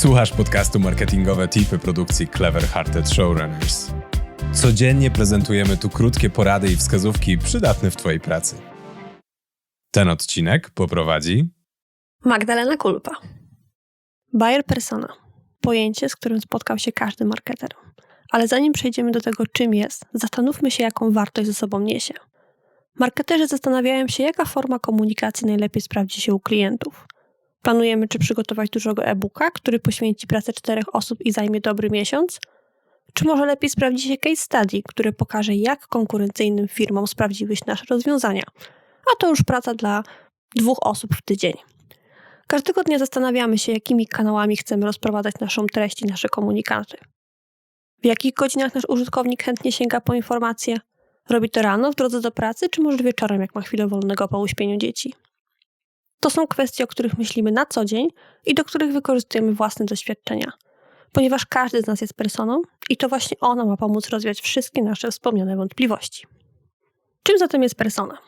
Słuchasz podcastu Marketingowe Tipy produkcji Clever Hearted Showrunners. Codziennie prezentujemy tu krótkie porady i wskazówki przydatne w Twojej pracy. Ten odcinek poprowadzi Magdalena Kulpa. Buyer persona. Pojęcie, z którym spotkał się każdy marketer. Ale zanim przejdziemy do tego, czym jest, zastanówmy się, jaką wartość ze sobą niesie. Marketerzy zastanawiają się, jaka forma komunikacji najlepiej sprawdzi się u klientów. Planujemy, czy przygotować dużego e-booka, który poświęci pracę czterech osób i zajmie dobry miesiąc? Czy może lepiej sprawdzi się case study, który pokaże, jak konkurencyjnym firmom sprawdziły się nasze rozwiązania? A to już praca dla dwóch osób w tydzień. Każdego dnia zastanawiamy się, jakimi kanałami chcemy rozprowadzać naszą treść i nasze komunikaty. W jakich godzinach nasz użytkownik chętnie sięga po informacje? Robi to rano w drodze do pracy, czy może wieczorem, jak ma chwilę wolnego po uśpieniu dzieci? To są kwestie, o których myślimy na co dzień i do których wykorzystujemy własne doświadczenia. Ponieważ każdy z nas jest personą i to właśnie ona ma pomóc rozwiać wszystkie nasze wspomniane wątpliwości. Czym zatem jest persona?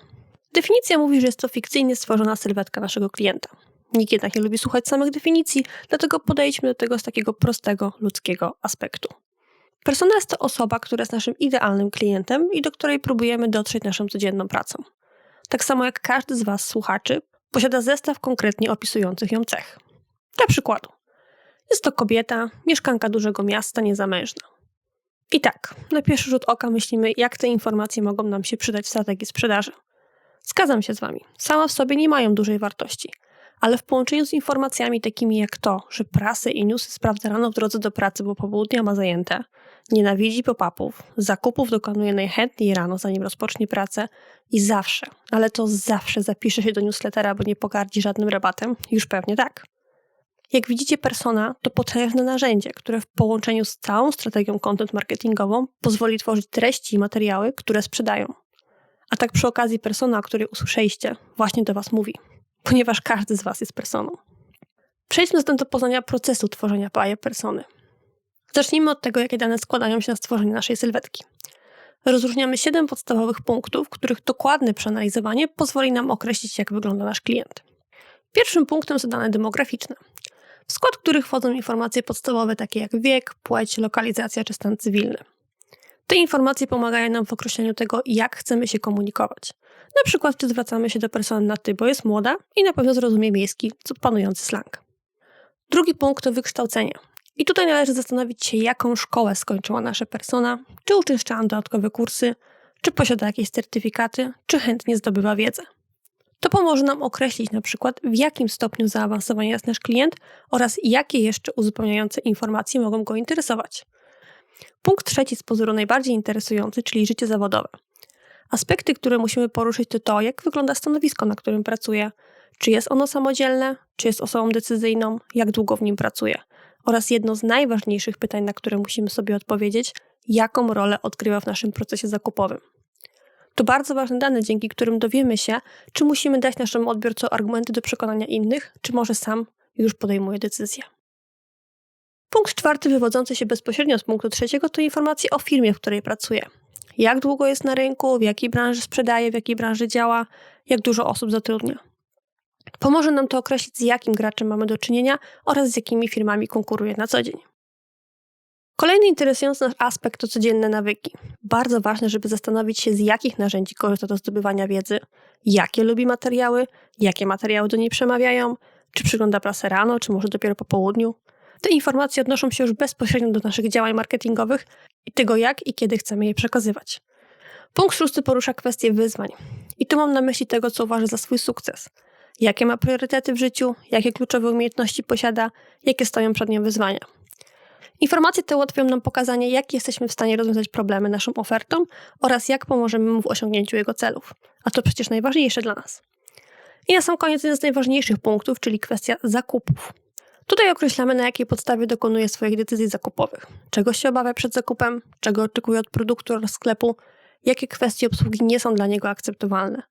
Definicja mówi, że jest to fikcyjnie stworzona sylwetka naszego klienta. Nikt jednak nie lubi słuchać samych definicji, dlatego podejdźmy do tego z takiego prostego, ludzkiego aspektu. Persona jest to osoba, która jest naszym idealnym klientem i do której próbujemy dotrzeć naszą codzienną pracą. Tak samo jak każdy z Was, słuchaczy, posiada zestaw konkretnie opisujących ją cech. Dla przykładu. Jest to kobieta, mieszkanka dużego miasta, niezamężna. I tak, na pierwszy rzut oka myślimy, jak te informacje mogą nam się przydać w strategii sprzedaży. Zgadzam się z Wami, same w sobie nie mają dużej wartości, ale w połączeniu z informacjami takimi jak to, że prasę i newsy sprawdza rano w drodze do pracy, bo południa ma zajęte, nienawidzi pop-upów, zakupów dokonuje najchętniej rano, zanim rozpocznie pracę i zawsze, ale to zawsze zapisze się do newslettera, bo nie pogardzi żadnym rabatem, już pewnie tak. Jak widzicie, persona to potężne narzędzie, które w połączeniu z całą strategią content marketingową pozwoli tworzyć treści i materiały, które sprzedają. A tak przy okazji persona, o której usłyszeliście, właśnie do Was mówi, ponieważ każdy z Was jest personą. Przejdźmy zatem do poznania procesu tworzenia buyer persony. Zacznijmy od tego, jakie dane składają się na stworzenie naszej sylwetki. Rozróżniamy siedem podstawowych punktów, których dokładne przeanalizowanie pozwoli nam określić, jak wygląda nasz klient. Pierwszym punktem są dane demograficzne, w skład których wchodzą informacje podstawowe takie jak wiek, płeć, lokalizacja czy stan cywilny. Te informacje pomagają nam w określeniu tego, jak chcemy się komunikować. Na przykład, czy zwracamy się do persony na ty, bo jest młoda i na pewno zrozumie miejski, panujący slang. Drugi punkt to wykształcenie. I tutaj należy zastanowić się, jaką szkołę skończyła nasza persona, czy uczęszczała dodatkowe kursy, czy posiada jakieś certyfikaty, czy chętnie zdobywa wiedzę. To pomoże nam określić na przykład, w jakim stopniu zaawansowania jest nasz klient oraz jakie jeszcze uzupełniające informacje mogą go interesować. Punkt trzeci z pozoru najbardziej interesujący, czyli życie zawodowe. Aspekty, które musimy poruszyć, to to, jak wygląda stanowisko, na którym pracuje, czy jest ono samodzielne, czy jest osobą decyzyjną, jak długo w nim pracuje. Oraz jedno z najważniejszych pytań, na które musimy sobie odpowiedzieć, jaką rolę odgrywa w naszym procesie zakupowym. To bardzo ważne dane, dzięki którym dowiemy się, czy musimy dać naszemu odbiorcom argumenty do przekonania innych, czy może sam już podejmuje decyzję. Punkt czwarty, wywodzący się bezpośrednio z punktu trzeciego, to informacje o firmie, w której pracuje. Jak długo jest na rynku, w jakiej branży sprzedaje, w jakiej branży działa, jak dużo osób zatrudnia. Pomoże nam to określić, z jakim graczem mamy do czynienia oraz z jakimi firmami konkuruje na co dzień. Kolejny interesujący nas aspekt to codzienne nawyki. Bardzo ważne, żeby zastanowić się, z jakich narzędzi korzysta do zdobywania wiedzy, jakie lubi materiały, jakie materiały do niej przemawiają, czy przygląda prasę rano, czy może dopiero po południu. Te informacje odnoszą się już bezpośrednio do naszych działań marketingowych i tego, jak i kiedy chcemy je przekazywać. Punkt szósty porusza kwestię wyzwań. I tu mam na myśli tego, co uważa za swój sukces. Jakie ma priorytety w życiu, jakie kluczowe umiejętności posiada, jakie stoją przed nim wyzwania. Informacje te ułatwią nam pokazanie, jak jesteśmy w stanie rozwiązać problemy naszą ofertą oraz jak pomożemy mu w osiągnięciu jego celów. A to przecież najważniejsze dla nas. I na sam koniec jeden z najważniejszych punktów, czyli kwestia zakupów. Tutaj określamy, na jakiej podstawie dokonuje swoich decyzji zakupowych. Czego się obawia przed zakupem, czego oczekuje od produktu oraz sklepu, jakie kwestie obsługi nie są dla niego akceptowalne.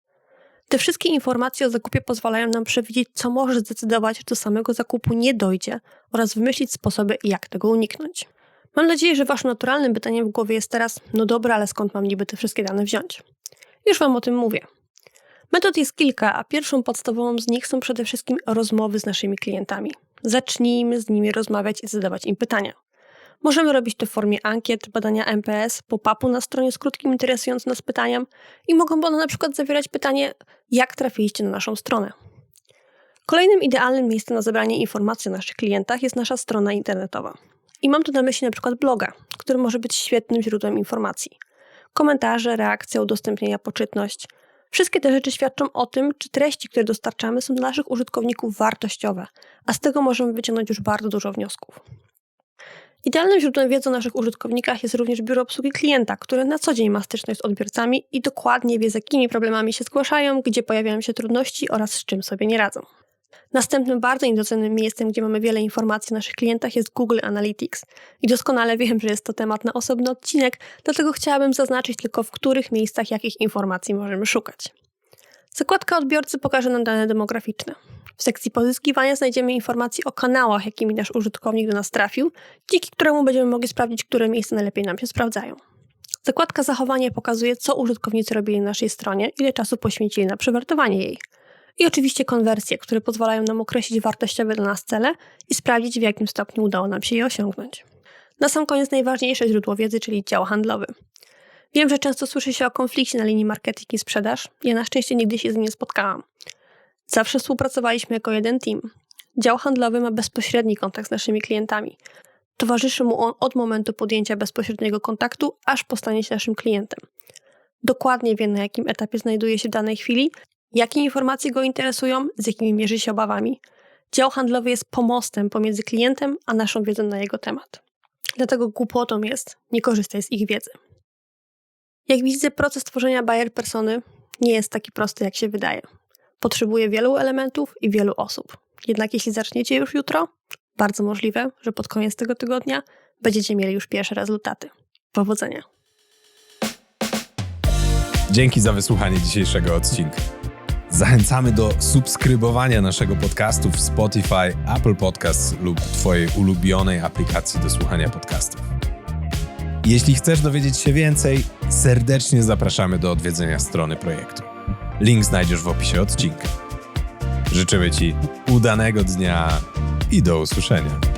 Te wszystkie informacje o zakupie pozwalają nam przewidzieć, co może zdecydować, że do samego zakupu nie dojdzie oraz wymyślić sposoby, jak tego uniknąć. Mam nadzieję, że waszym naturalnym pytaniem w głowie jest teraz, no dobra, ale skąd mam niby te wszystkie dane wziąć? Już wam o tym mówię. Metod jest kilka, a pierwszą podstawową z nich są przede wszystkim rozmowy z naszymi klientami. Zacznijmy z nimi rozmawiać i zadawać im pytania. Możemy robić to w formie ankiet, badania MPS, pop-upu na stronie z krótkim, interesującym nas pytaniem i mogą one na przykład zawierać pytanie, jak trafiliście na naszą stronę. Kolejnym idealnym miejscem na zebranie informacji o naszych klientach jest nasza strona internetowa. I mam tu na myśli na przykład bloga, który może być świetnym źródłem informacji. Komentarze, reakcje, udostępnienia, poczytność. Wszystkie te rzeczy świadczą o tym, czy treści, które dostarczamy, są dla naszych użytkowników wartościowe, a z tego możemy wyciągnąć już bardzo dużo wniosków. Idealnym źródłem wiedzy o naszych użytkownikach jest również biuro obsługi klienta, które na co dzień ma styczność z odbiorcami i dokładnie wie, z jakimi problemami się zgłaszają, gdzie pojawiają się trudności oraz z czym sobie nie radzą. Następnym bardzo niedocenionym miejscem, gdzie mamy wiele informacji o naszych klientach jest Google Analytics. I doskonale wiem, że jest to temat na osobny odcinek, dlatego chciałabym zaznaczyć tylko, w których miejscach jakich informacji możemy szukać. Zakładka odbiorcy pokaże nam dane demograficzne. W sekcji pozyskiwania znajdziemy informacje o kanałach, jakimi nasz użytkownik do nas trafił, dzięki któremu będziemy mogli sprawdzić, które miejsca najlepiej nam się sprawdzają. Zakładka zachowanie pokazuje, co użytkownicy robili na naszej stronie, ile czasu poświęcili na przewertowanie jej. I oczywiście konwersje, które pozwalają nam określić wartościowe dla nas cele i sprawdzić, w jakim stopniu udało nam się je osiągnąć. Na sam koniec najważniejsze źródło wiedzy, czyli dział handlowy. Wiem, że często słyszy się o konflikcie na linii marketing i sprzedaż. Ja na szczęście nigdy się z nim nie spotkałam. Zawsze współpracowaliśmy jako jeden team. Dział handlowy ma bezpośredni kontakt z naszymi klientami. Towarzyszy mu on od momentu podjęcia bezpośredniego kontaktu, aż po stanie się naszym klientem. Dokładnie wie, na jakim etapie znajduje się w danej chwili, jakie informacje go interesują, z jakimi mierzy się obawami. Dział handlowy jest pomostem pomiędzy klientem a naszą wiedzą na jego temat. Dlatego głupotą jest nie korzystać z ich wiedzy. Jak widzę, proces tworzenia buyer persony nie jest taki prosty, jak się wydaje. Potrzebuje wielu elementów i wielu osób. Jednak jeśli zaczniecie już jutro, bardzo możliwe, że pod koniec tego tygodnia będziecie mieli już pierwsze rezultaty. Powodzenia! Dzięki za wysłuchanie dzisiejszego odcinka. Zachęcamy do subskrybowania naszego podcastu w Spotify, Apple Podcasts lub Twojej ulubionej aplikacji do słuchania podcastów. Jeśli chcesz dowiedzieć się więcej, serdecznie zapraszamy do odwiedzenia strony projektu. Link znajdziesz w opisie odcinka. Życzymy Ci udanego dnia i do usłyszenia.